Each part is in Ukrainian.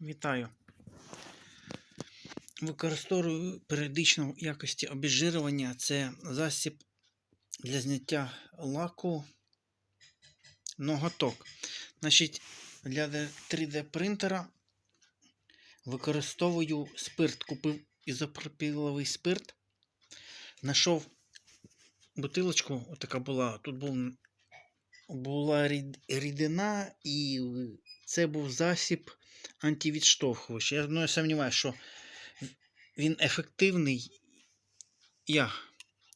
Вітаю. Використовую періодично в якості обезжирювання. Це засіб для зняття лаку ноготок. Значить, для 3D принтера використовую спирт. Купив ізопропіловий спирт. Знайшов бутилочку, отака була. Тут був, була рід- рідина, і це був засіб антивідштовхувач. Я ну, я сумніваюся, що він ефективний. Я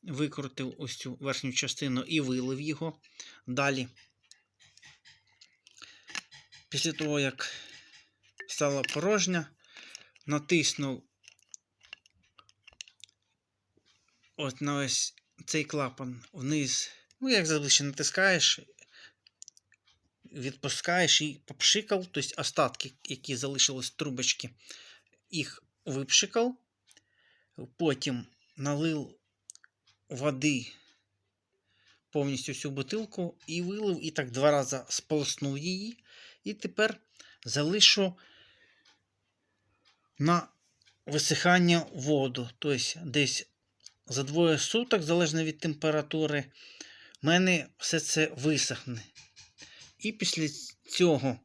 викрутив ось цю верхню частину і вилив його. Далі, після того, як стала порожня, натиснув от на ось цей клапан вниз. Ну, як зазвичай натискаєш, відпускаєш і попшикав, тобто остатки, які залишились трубочки, їх випшикав, потім налив води повністю всю бутилку і вилив, і так два рази сполоснув її. І тепер залишу на висихання воду. Тобто десь за двоє суток, залежно від температури, в мене все це висохне. І після цього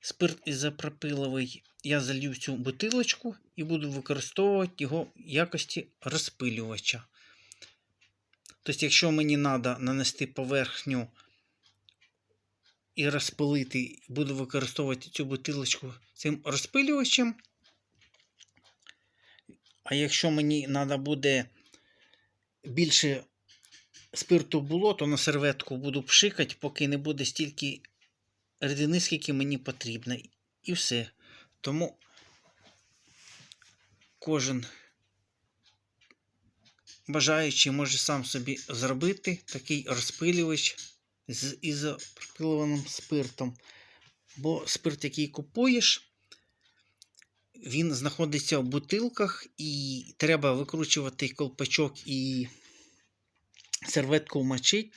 спирт ізопропиловий я залью цю бутилочку і буду використовувати його в якості розпилювача. Тобто, якщо мені треба нанести поверхню і розпилити, буду використовувати цю бутилочку цим розпилювачем. А якщо мені треба буде більше спирту було, то на серветку буду пшикати, поки не буде стільки рідини, скільки мені потрібно. І все. Тому кожен бажаючий може сам собі зробити такий розпилювач з ізопропилованим спиртом. Бо спирт, який купуєш, він знаходиться в бутилках, і треба викручувати колпачок і серветку вмочить.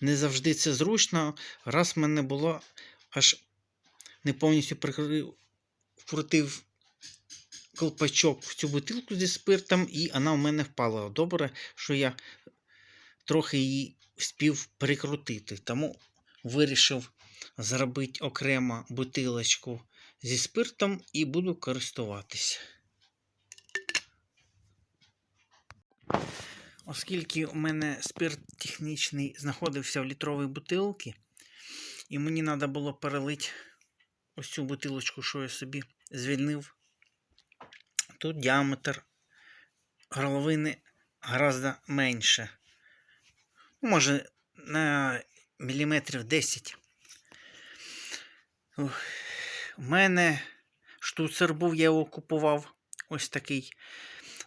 Не завжди це зручно. Раз в мене було аж не повністю прикрив, вкрутив колпачок в цю бутилку зі спиртом, і вона в мене впала. Добре, що я трохи її спів прикрутити. Тому вирішив зробити окремо бутилочку зі спиртом і буду користуватися. Оскільки у мене спирт технічний знаходився в літровій бутилці, і мені треба було перелити ось цю бутилочку, що я собі звільнив. Тут діаметр горловини гораздо менше. Може, на міліметрів 10. У мене штуцер був, я його купував. Ось такий.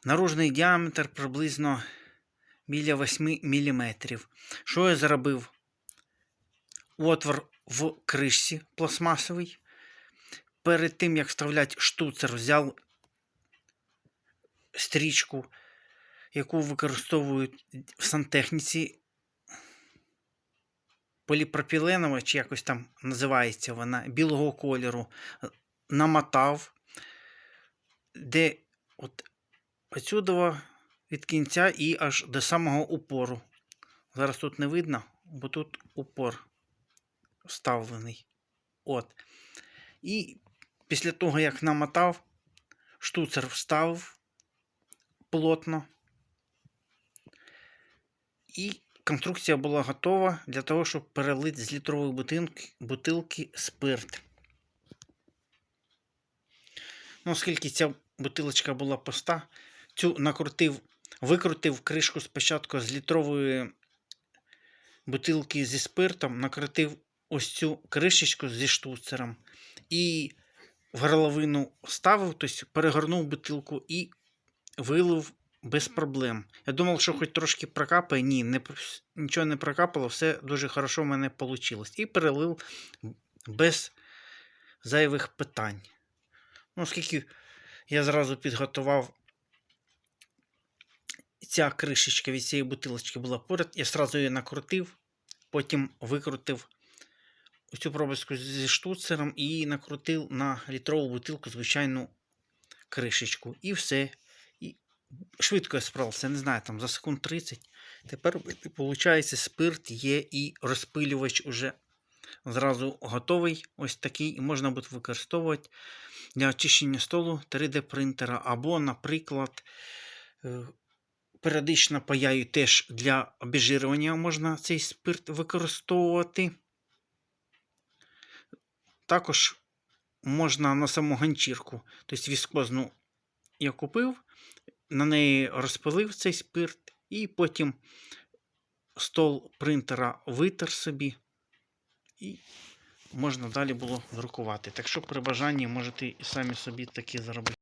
Наружний діаметр приблизно біля 8 мм. Що я зробив? Отвор в кришці пластмасовий. Перед тим, як вставляти штуцер, взяв стрічку, яку використовують в сантехніці. Поліпропіленова, чи якось там називається вона білого кольору, намотав, де от отсюди від кінця і аж до самого упору. Зараз тут не видно, бо тут упор вставлений. От. І після того, як намотав, штуцер вставив плотно. І конструкція була готова для того, щоб перелити з літрової бутилки, бутилки спирт. Ну, оскільки ця бутилочка була пуста, цю накрутив, викрутив кришку спочатку з літрової бутилки зі спиртом, накрутив ось цю кришечку зі штуцером і в горловину ставив, тобто перегорнув бутилку і вилив без проблем. Я думав, що хоч трошки прокапає. Ні, не, нічого не прокапало, все дуже хорошо в мене вийшло. І перелив без зайвих питань. Ну, оскільки я зразу підготував ця кришечка від цієї бутилочки була поряд, я зразу її накрутив, потім викрутив цю пробочку зі штуцером і накрутив на літрову бутилку звичайну кришечку. І все. І швидко я справився, не знаю, там за секунд 30. Тепер, виходить, спирт є і розпилювач уже зразу готовий. Ось такий, і можна буде використовувати для очищення столу 3D принтера. Або, наприклад, е, періодично паяю теж для обезжирювання можна цей спирт використовувати. Також можна на саму ганчірку, тобто віскозну я купив, на неї розпилив цей спирт, і потім стол принтера витер собі, і можна далі було друкувати. Так що при бажанні можете і самі собі такі зробити.